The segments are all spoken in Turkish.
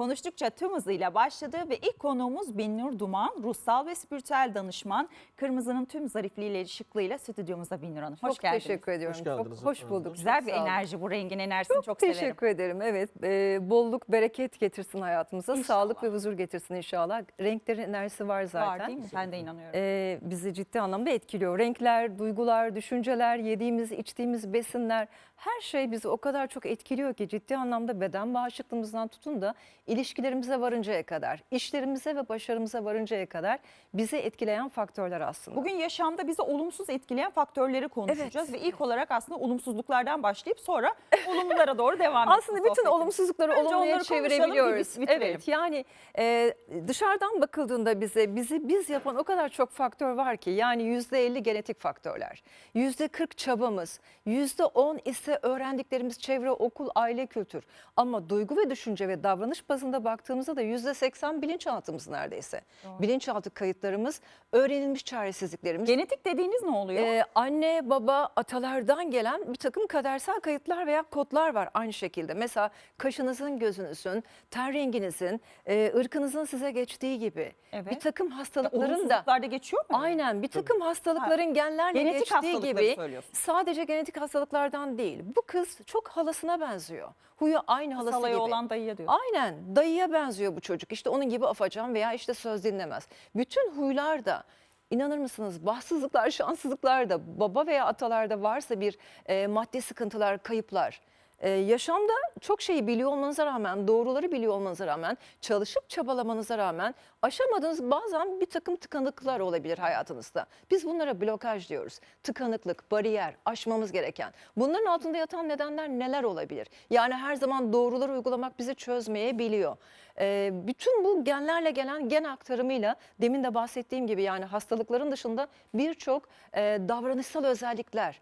konuştukça tüm hızıyla başladı ve ilk konuğumuz Binnur Duman, ruhsal ve spiritüel danışman. Kırmızının tüm zarifliğiyle, şıklığıyla stüdyomuzda Binnur Hanım. Hoş çok geldiniz. teşekkür ediyorum. Hoş çok geldiniz hoş efendim. bulduk. Güzel Çok bir enerji, bu rengin enerjisini çok, Teşekkür severim. ederim. Evet, e, bolluk, bereket getirsin hayatımıza. İnşallah. Sağlık ve huzur getirsin inşallah. Renklerin enerjisi var zaten. Var değil mi? Ben de inanıyorum. E, bizi ciddi anlamda etkiliyor. Renkler, duygular, düşünceler, yediğimiz, içtiğimiz besinler her şey bizi o kadar çok etkiliyor ki ciddi anlamda beden bağışıklığımızdan tutun da ilişkilerimize varıncaya kadar, işlerimize ve başarımıza varıncaya kadar bizi etkileyen faktörler aslında. Bugün yaşamda bizi olumsuz etkileyen faktörleri konuşacağız ve ilk olarak aslında olumsuzluklardan başlayıp sonra olumlulara doğru devam edeceğiz. Aslında bütün sohbetimize. olumsuzlukları Önce olumluya çevirebiliyoruz. Evet yani e, dışarıdan bakıldığında bize bizi biz yapan o kadar çok faktör var ki yani yüzde elli genetik faktörler, yüzde kırk çabamız, yüzde on ise öğrendiklerimiz çevre, okul, aile, kültür. Ama duygu ve düşünce ve davranış bazında baktığımızda da yüzde seksen bilinçaltımız neredeyse. Bilinçaltı kayıtlarımız, öğrenilmiş çaresizliklerimiz. Genetik dediğiniz ne oluyor? Ee, anne, baba, atalardan gelen bir takım kadersel kayıtlar veya kodlar var aynı şekilde. Mesela kaşınızın, gözünüzün, ten renginizin, e, ırkınızın size geçtiği gibi. Evet. Bir takım hastalıkların da Olumsuzluklarda geçiyor mu? aynen bir takım hastalıkların genlerle Genetik geçtiği gibi sadece genetik hastalıklardan değil. Bu kız çok halasına benziyor. Huyu aynı halası Salaya gibi. olan dayıya diyor. Aynen dayıya benziyor bu çocuk. İşte onun gibi afacan veya işte söz dinlemez. Bütün huylar da inanır mısınız bahtsızlıklar, şanssızlıklar da baba veya atalarda varsa bir e, maddi sıkıntılar, kayıplar. E, yaşamda çok şeyi biliyor olmanıza rağmen, doğruları biliyor olmanıza rağmen, çalışıp çabalamanıza rağmen aşamadığınız bazen bir takım tıkanıklıklar olabilir hayatınızda. Biz bunlara blokaj diyoruz. Tıkanıklık, bariyer, aşmamız gereken. Bunların altında yatan nedenler neler olabilir? Yani her zaman doğruları uygulamak bizi çözmeyebiliyor. Ee, bütün bu genlerle gelen gen aktarımıyla demin de bahsettiğim gibi yani hastalıkların dışında birçok e, davranışsal özellikler.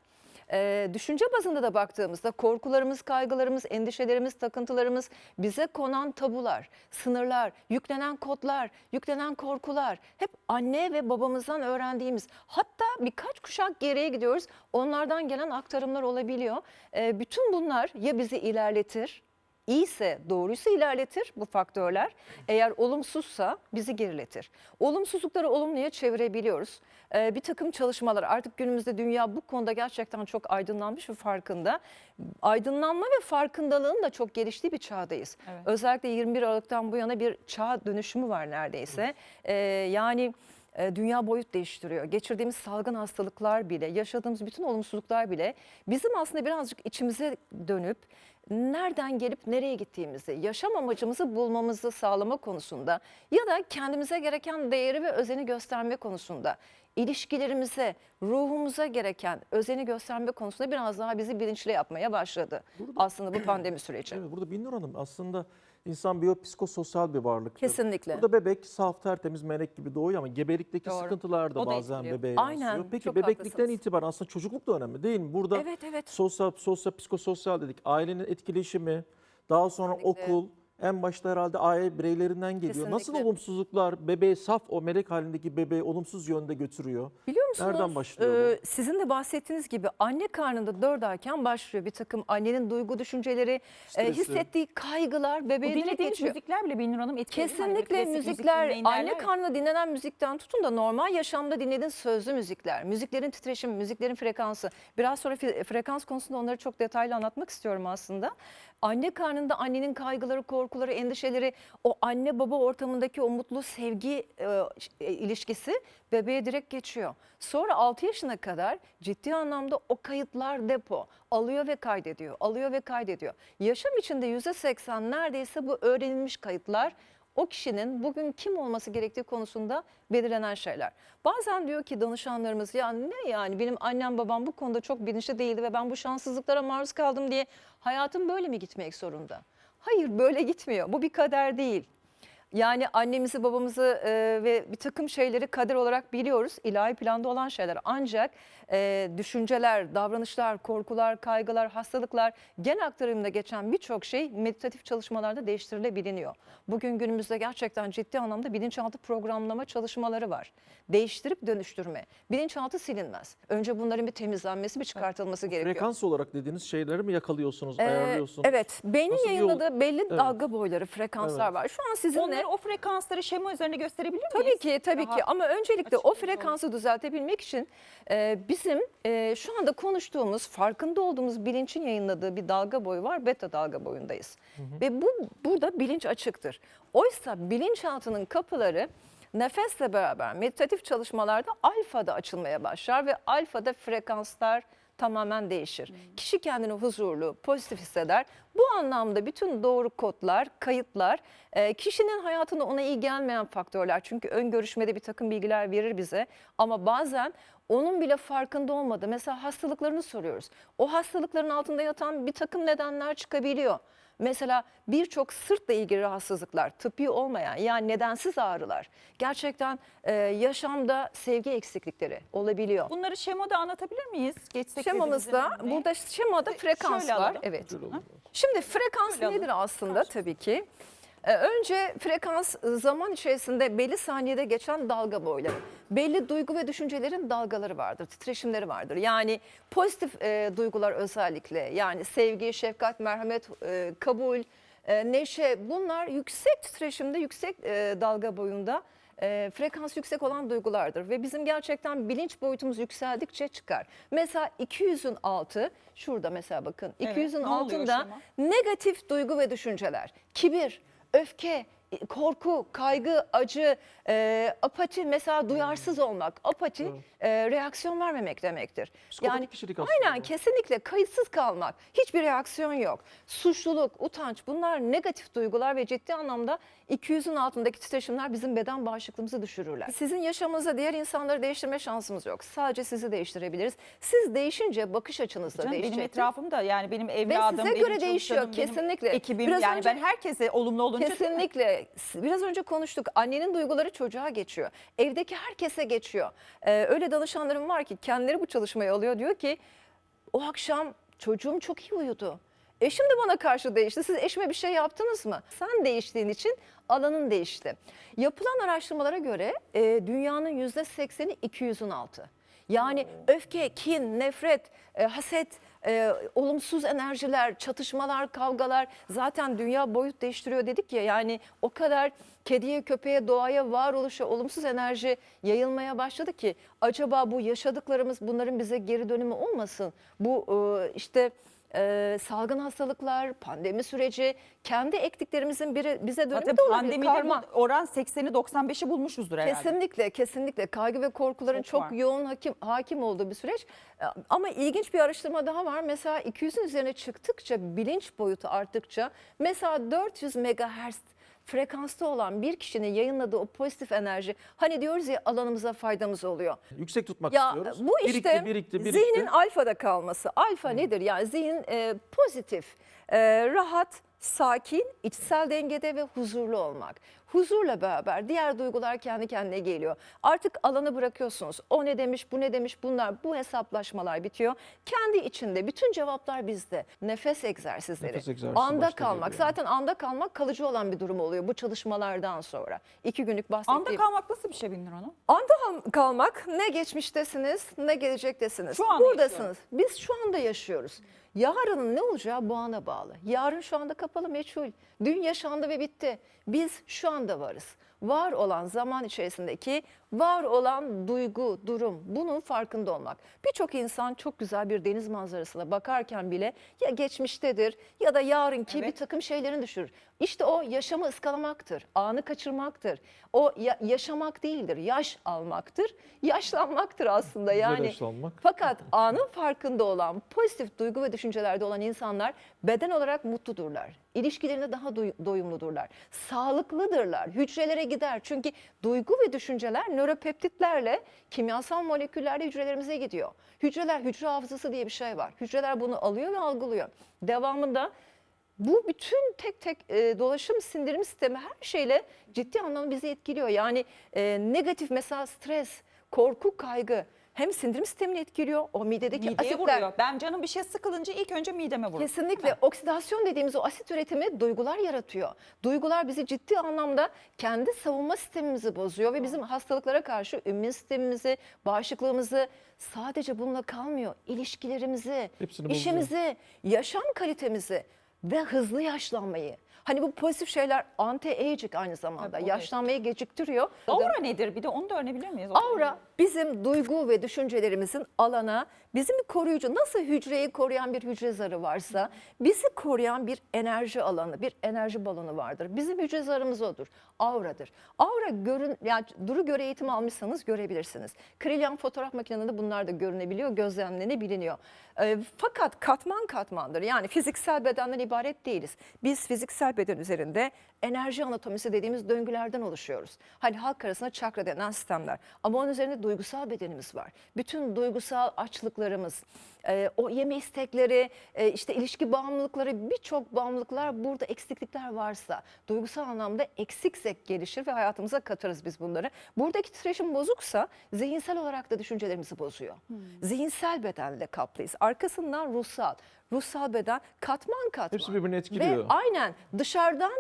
Ee, düşünce bazında da baktığımızda korkularımız, kaygılarımız, endişelerimiz, takıntılarımız, bize konan tabular, sınırlar, yüklenen kodlar, yüklenen korkular hep anne ve babamızdan öğrendiğimiz hatta birkaç kuşak geriye gidiyoruz onlardan gelen aktarımlar olabiliyor. Ee, bütün bunlar ya bizi ilerletir İyiyse, doğruysa ilerletir bu faktörler. Eğer olumsuzsa bizi geriletir. Olumsuzlukları olumluya çevirebiliyoruz. Ee, bir takım çalışmalar artık günümüzde dünya bu konuda gerçekten çok aydınlanmış ve farkında. Aydınlanma ve farkındalığın da çok geliştiği bir çağdayız. Evet. Özellikle 21 Aralık'tan bu yana bir çağ dönüşümü var neredeyse. Ee, yani e, dünya boyut değiştiriyor. Geçirdiğimiz salgın hastalıklar bile, yaşadığımız bütün olumsuzluklar bile bizim aslında birazcık içimize dönüp nereden gelip nereye gittiğimizi, yaşam amacımızı bulmamızı sağlama konusunda ya da kendimize gereken değeri ve özeni gösterme konusunda ilişkilerimize, ruhumuza gereken özeni gösterme konusunda biraz daha bizi bilinçli yapmaya başladı. Aslında bu pandemi süreci. Evet, burada Binnur Hanım aslında insan biyopsikososyal bir varlıktır. Kesinlikle. Burada bebek saf tertemiz melek gibi doğuyor ama gebelikteki Doğru. sıkıntılar da O da bazen etkiliyor. bebeğe Aynen, yansıyor. Peki çok bebeklikten haklısınız. itibaren aslında çocukluk da önemli değil mi? Burada Evet, evet. sosyal, sosyal, psikososyal dedik. Ailenin etkileşimi, daha sonra Kesinlikle. okul, en başta herhalde aile bireylerinden geliyor. Nasıl Kesinlikle. olumsuzluklar bebeği saf o melek halindeki bebeği olumsuz yönde götürüyor? Biliyor musunuz? Nereden başlıyor bu? e, sizin de bahsettiğiniz gibi anne karnında 4 ayken başlıyor bir takım annenin duygu düşünceleri, e, hissettiği kaygılar bebeğe direkt geçiyor. müzikler bile Binnur Hanım? Hani böyle Kesinlikle müzik müzikler derler anne karnında dinlenen müzikten tutun da normal yaşamda dinlediğin sözlü müzikler, müziklerin titreşimi, müziklerin frekansı. Biraz sonra frekans konusunda onları çok detaylı anlatmak istiyorum aslında. Anne karnında annenin kaygıları, korkuları, endişeleri, o anne baba ortamındaki o mutlu sevgi e, e, ilişkisi bebeğe direkt geçiyor. Sonra 6 yaşına kadar ciddi anlamda o kayıtlar depo alıyor ve kaydediyor, alıyor ve kaydediyor. Yaşam içinde %80 neredeyse bu öğrenilmiş kayıtlar o kişinin bugün kim olması gerektiği konusunda belirlenen şeyler. Bazen diyor ki danışanlarımız ya ne yani benim annem babam bu konuda çok bilinçli değildi ve ben bu şanssızlıklara maruz kaldım diye hayatım böyle mi gitmek zorunda? Hayır böyle gitmiyor. Bu bir kader değil. Yani annemizi babamızı e, ve bir takım şeyleri kader olarak biliyoruz. ilahi planda olan şeyler. Ancak e, düşünceler, davranışlar, korkular, kaygılar, hastalıklar, gen aktarımında geçen birçok şey meditatif çalışmalarda değiştirilebiliyor. Bugün günümüzde gerçekten ciddi anlamda bilinçaltı programlama çalışmaları var. Değiştirip dönüştürme. Bilinçaltı silinmez. Önce bunların bir temizlenmesi, bir çıkartılması gerekiyor. Frekans olarak dediğiniz şeyleri mi yakalıyorsunuz, Ee, ayarlıyorsunuz? evet, beynin Nasıl bir yol- yayınladığı belli Evet. dalga boyları, frekanslar Evet. var. Şu an sizinle Onları o frekansları şema üzerinde gösterebilir miyiz? Tabii ki tabii Daha ki ama öncelikle o frekansı düzeltebilmek için e, bizim e, şu anda konuştuğumuz, farkında olduğumuz bilincin yayınladığı bir dalga boyu var. Beta dalga boyundayız. Ve bu burada bilinç açıktır. Oysa bilinçaltının kapıları nefesle beraber meditatif çalışmalarda alfada açılmaya başlar ve alfada frekanslar tamamen değişir. Kişi kendini huzurlu, pozitif hisseder. Bu anlamda bütün doğru kodlar, kayıtlar, e, kişinin hayatında ona iyi gelmeyen faktörler. Çünkü ön görüşmede bir takım bilgiler verir bize ama bazen onun bile farkında olmadı. Mesela hastalıklarını soruyoruz. O hastalıkların altında yatan bir takım nedenler çıkabiliyor. Mesela birçok sırtla ilgili rahatsızlıklar, tıbbi olmayan yani nedensiz ağrılar, gerçekten e, yaşamda sevgi eksiklikleri olabiliyor. Bunları şemada anlatabilir miyiz? Geçsek Şemamızda önüne. burada şemada frekans şöyle var. alalım. Evet. Şimdi frekans Şöyle nedir alalım. aslında tabii ki? Ee, önce frekans ıı, zaman içerisinde belli saniyede geçen dalga boyları. Belli duygu ve düşüncelerin dalgaları vardır, titreşimleri vardır. Yani pozitif e, duygular özellikle yani sevgi, şefkat, merhamet, e, kabul, e, neşe bunlar yüksek titreşimde, yüksek e, dalga boyunda e, frekans yüksek olan duygulardır ve bizim gerçekten bilinç boyutumuz yükseldikçe çıkar. Mesela 200'ün altı şurada mesela bakın Evet, 200'ün ne oluyor altında negatif duygu ve düşünceler, kibir, öfke, korku, kaygı, acı, e, apati mesela duyarsız olmak, apati e, reaksiyon vermemek demektir. Psikopatik kişilik aslında aynen kesinlikle kayıtsız kalmak, hiçbir reaksiyon yok. Suçluluk, utanç bunlar negatif duygular ve ciddi anlamda 200'ün altındaki titreşimler bizim beden bağışıklığımızı düşürürler. Sizin yaşamınızda diğer insanları değiştirme şansımız yok. Sadece sizi değiştirebiliriz. Siz değişince bakış açınız da Canım benim değişecektir. etrafımda yani benim evladım, size benim göre değişiyor, benim kesinlikle. ekibim Biraz yani önce- ben herkese olumlu olunca değil Biraz önce konuştuk. Annenin duyguları çocuğa geçiyor. Evdeki herkese geçiyor. Ee, öyle danışanlarım var ki kendileri bu çalışmayı alıyor. Diyor ki o akşam çocuğum çok iyi uyudu. Eşim de bana karşı değişti. Siz eşime bir şey yaptınız mı? Sen değiştiğin için alanın değişti. Yapılan araştırmalara göre e, dünyanın %80'i 200'ün altı. Yani öfke, kin, nefret, e, haset, e, olumsuz enerjiler, çatışmalar, kavgalar zaten dünya boyut değiştiriyor dedik ya. Yani o kadar kediye, köpeğe, doğaya, varoluşa olumsuz enerji yayılmaya başladı ki acaba bu yaşadıklarımız bunların bize geri dönümü olmasın? Bu e, işte e, salgın hastalıklar, pandemi süreci, kendi ektiklerimizin biri bize dönümü Zaten de olabilir. pandemide Karma. oran 80'i 95'i bulmuşuzdur herhalde. Kesinlikle, kesinlikle kaygı ve korkuların Çok çok, var. yoğun hakim hakim olduğu bir süreç. Ee, Ama ilginç bir araştırma daha var. Mesela 200'ün üzerine çıktıkça, bilinç boyutu arttıkça, mesela 400 megahertz frekansta olan bir kişinin yayınladığı o pozitif enerji, hani diyoruz ya alanımıza faydamız oluyor. Yüksek tutmak Ya istiyoruz. bu işte birikti, birikti, birikti. zihnin alfada kalması. Alfa nedir? Yani zihin e, pozitif, e, rahat, sakin, içsel dengede ve huzurlu olmak. Huzurla beraber diğer duygular kendi kendine geliyor. Artık alanı bırakıyorsunuz. O ne demiş, bu ne demiş bunlar, bu hesaplaşmalar bitiyor. Kendi içinde bütün cevaplar bizde. Nefes egzersizleri, Nefes egzersizi anda başta kalmak. geliyor. Zaten anda kalmak kalıcı olan bir durum oluyor bu çalışmalardan sonra. İki günlük bahsettiğim. Anda kalmak nasıl bir şey Binnur Hanım? Anda kal- kalmak ne geçmiştesiniz ne gelecektesiniz. Şu anda Buradasınız. Biz şu anda yaşıyoruz. Yarının ne olacağı bu ana bağlı. Yarın şu anda kapalı meçhul. Dün yaşandı ve bitti. Biz şu anda varız. Var olan zaman içerisindeki var olan duygu, durum bunun farkında olmak. Birçok insan çok güzel bir deniz manzarasına bakarken bile ya geçmiştedir ya da yarınki Evet. bir takım şeylerini düşürür. İşte o yaşamı ıskalamaktır, anı kaçırmaktır. O ya- yaşamak değildir, yaş almaktır, yaşlanmaktır aslında yani. yaşlanmak. Fakat anın farkında olan, pozitif duygu ve düşüncelerde olan insanlar beden olarak mutludurlar. İlişkilerinde daha doy- doyumludurlar. Sağlıklıdırlar. Hücrelere gider. Çünkü duygu ve düşünceler nöropeptitlerle kimyasal moleküllerle hücrelerimize gidiyor. Hücreler, hücre hafızası diye bir şey var. Hücreler bunu alıyor ve algılıyor. Devamında bu bütün tek tek e, dolaşım sindirim sistemi her şeyle ciddi anlamda bizi etkiliyor. Yani e, negatif mesela stres, korku, kaygı hem sindirim sistemini etkiliyor. O midedeki Mideye asitler vuruyor. Ben canım bir şey sıkılınca ilk önce mideme vuruyor. Kesinlikle oksidasyon dediğimiz o asit üretimi duygular yaratıyor. Duygular bizi ciddi anlamda kendi savunma sistemimizi bozuyor ve bizim hastalıklara karşı immün sistemimizi, bağışıklığımızı sadece bununla kalmıyor. İlişkilerimizi, Hepsini bozuyor. işimizi, yaşam kalitemizi ve hızlı yaşlanmayı. Hani bu pozitif şeyler anti-aging aynı zamanda. Tabii, Yaşlanmayı geciktiriyor. Aura nedir? Bir de onu da öğrenebilir miyiz? Aura bizim duygu ve düşüncelerimizin alana, bizim koruyucu, nasıl hücreyi koruyan bir hücre zarı varsa, bizi koruyan bir enerji alanı, bir enerji balonu vardır. Bizim hücre zarımız odur, auradır. Aura görün, yani duru göre eğitim almışsanız görebilirsiniz. Krilyan fotoğraf makinelerinde bunlar da görünebiliyor, gözlemlenebiliyor. Ee, fakat katman katmandır. Yani fiziksel bedenden ibaret değiliz. Biz fiziksel beden üzerinde enerji anatomisi dediğimiz döngülerden oluşuyoruz. Hani halk arasında çakra denen sistemler. Ama onun üzerinde duygusal bedenimiz var. Bütün duygusal açlıklarımız, e, o yeme istekleri, e, işte ilişki bağımlılıkları, birçok bağımlılıklar burada eksiklikler varsa, duygusal anlamda eksiksek gelişir ve hayatımıza katarız biz bunları. Buradaki titreşim bozuksa zihinsel olarak da düşüncelerimizi bozuyor. Zihinsel bedenle kaplıyız. Arkasından ruhsal. Ruhsal beden katman katman. Hepsi birbirini Ve etkiliyor. aynen dışarıdan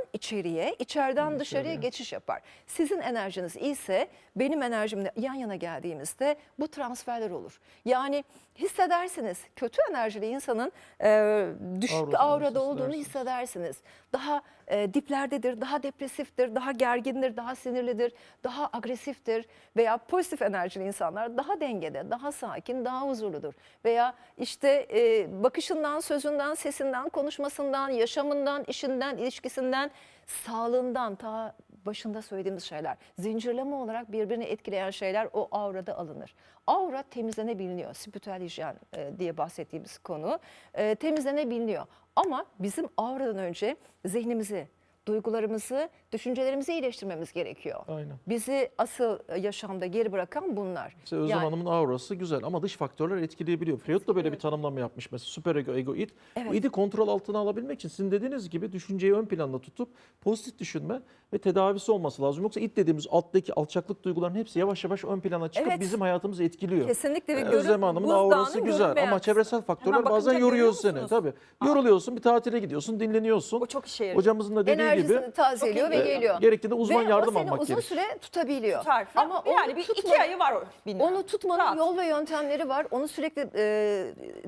içeriye, içeriden dışarıya dışarıya. geçiş yapar. Sizin enerjiniz iyiyse benim enerjimle yan yana geldiğimizde bu transferler olur. Yani hissedersiniz kötü enerjili insanın e, düşük Aurasını aurada olduğunu hissedersiniz. Daha e, diplerdedir, daha depresiftir, daha gergindir, daha sinirlidir, daha agresiftir veya pozitif enerjili insanlar daha dengede, daha sakin, daha huzurludur. Veya işte e, bakışından, sözünden, sesinden, konuşmasından, yaşamından, işinden, ilişkisinden, sağlığından ta başında söylediğimiz şeyler, zincirleme olarak birbirini etkileyen şeyler o aurada alınır. Aura temizlenebiliyor. Spiritüel hijyen e, diye bahsettiğimiz konu e, temizlenebiliyor. Ama bizim auradan önce zihnimizi, duygularımızı, düşüncelerimizi iyileştirmemiz gerekiyor. Aynen. Bizi asıl e, yaşamda geri bırakan bunlar. Mesela Özlem Yani- Hanım'ın aurası güzel ama dış faktörler etkileyebiliyor. Freud da böyle bir tanımlama yapmış mesela süper ego, ego, id. Evet. Bu idi kontrol altına alabilmek için sizin dediğiniz gibi düşünceyi ön planda tutup pozitif düşünme ve tedavisi olması lazım. Yoksa id dediğimiz alttaki alçaklık duyguların hepsi yavaş yavaş ön plana çıkıp Evet. bizim hayatımızı etkiliyor. Kesinlikle ve Ee, görün- Özlem Hanım'ın aurası güzel ama çevresel faktörler bazen yoruyor seni. Tabii. Yoruluyorsun, bir tatile gidiyorsun, dinleniyorsun. O çok işe yarıyor. Hocamızın da dediği Enerjisini gibi tazeliyor ve e, geliyor. gerektiğinde uzman ve yardım o seni almak uzun gerekiyor. süre tutabiliyor. Tutar. Ama yani bir tutma- iki ayı var o bilmiyorum. Onu tutmanın Rahat. yol ve yöntemleri var. Onu sürekli e,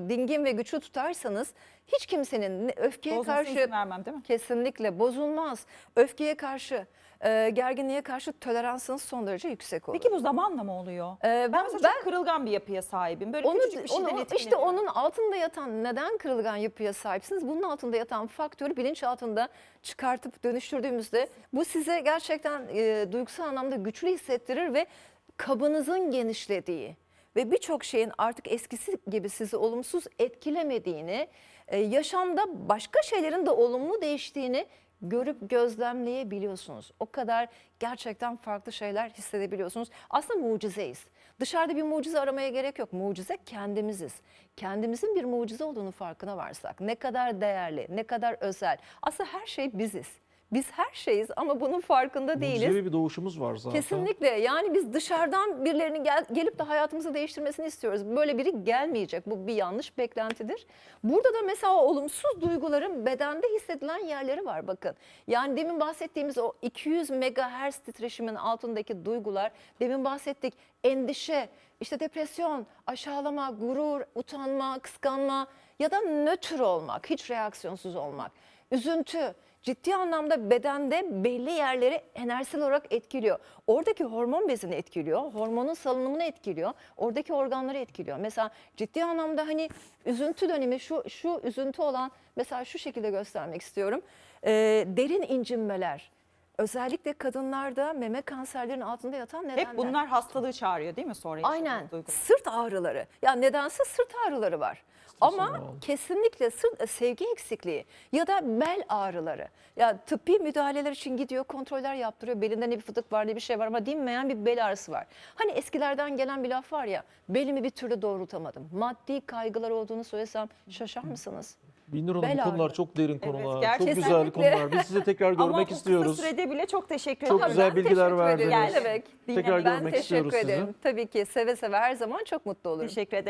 dingin ve güçlü tutarsanız hiç kimsenin öfkeye Bozmasına karşı izin vermem değil mi? kesinlikle bozulmaz. Öfkeye karşı, e, gerginliğe karşı toleransınız son derece yüksek olur. Peki bu zamanla mı oluyor? Ee, ben mesela çok kırılgan bir yapıya sahibim. Böyle onu, küçücük bir şeyden onu işte etkileniyorum. onun altında yatan neden kırılgan yapıya sahipsiniz? Bunun altında yatan faktörü bilinç altında çıkartıp dönüştürdüğümüzde bu size gerçekten e, duygusal anlamda güçlü hissettirir ve kabınızın genişlediği ve birçok şeyin artık eskisi gibi sizi olumsuz etkilemediğini, e, yaşamda başka şeylerin de olumlu değiştiğini görüp gözlemleyebiliyorsunuz. O kadar gerçekten farklı şeyler hissedebiliyorsunuz. Aslında mucizeyiz. Dışarıda bir mucize aramaya gerek yok. Mucize kendimiziz. Kendimizin bir mucize olduğunu farkına varsak ne kadar değerli, ne kadar özel. Aslında her şey biziz. Biz her şeyiz ama bunun farkında değiliz. Mucizevi bir doğuşumuz var zaten. Kesinlikle yani biz dışarıdan birilerinin gel, gelip de hayatımızı değiştirmesini istiyoruz. Böyle biri gelmeyecek. Bu bir yanlış beklentidir. Burada da mesela o olumsuz duyguların bedende hissedilen yerleri var bakın. Yani demin bahsettiğimiz o 200 megahertz titreşimin altındaki duygular, demin bahsettik endişe, işte depresyon, aşağılama, gurur, utanma, kıskanma ya da nötr olmak, hiç reaksiyonsuz olmak, üzüntü, ciddi anlamda bedende belli yerleri enerjisel olarak etkiliyor. Oradaki hormon bezini etkiliyor, hormonun salınımını etkiliyor, oradaki organları etkiliyor. Mesela ciddi anlamda hani üzüntü dönemi şu şu üzüntü olan mesela şu şekilde göstermek istiyorum. Ee, derin incinmeler. Özellikle kadınlarda meme kanserlerinin altında yatan nedenler. Hep bunlar hastalığı çağırıyor değil mi sonra? Aynen. duygular? Sırt ağrıları. Ya nedense sırt ağrıları var. Ama kesinlikle sırt e, sevgi eksikliği ya da bel ağrıları. Ya tıbbi müdahaleler için gidiyor, kontroller yaptırıyor. Belinde ne bir fıtık var ne bir şey var ama dinmeyen bir bel ağrısı var. Hani eskilerden gelen bir laf var ya, belimi bir türlü doğrultamadım. Maddi kaygılar olduğunu söylesem şaşar mısınız? Binur Hanım Bel bu konular ağrıları. çok derin konular. çok gerçekten. güzel konular. Biz sizi tekrar Ama görmek bu istiyoruz. kısa sürede bile çok teşekkür Çok ederim. güzel Ben bilgiler teşekkür verdiniz. Demek? Tekrar Ben görmek teşekkür istiyoruz sizi. ederim. Tabii ki seve seve her zaman çok mutlu olurum. Teşekkür ederim.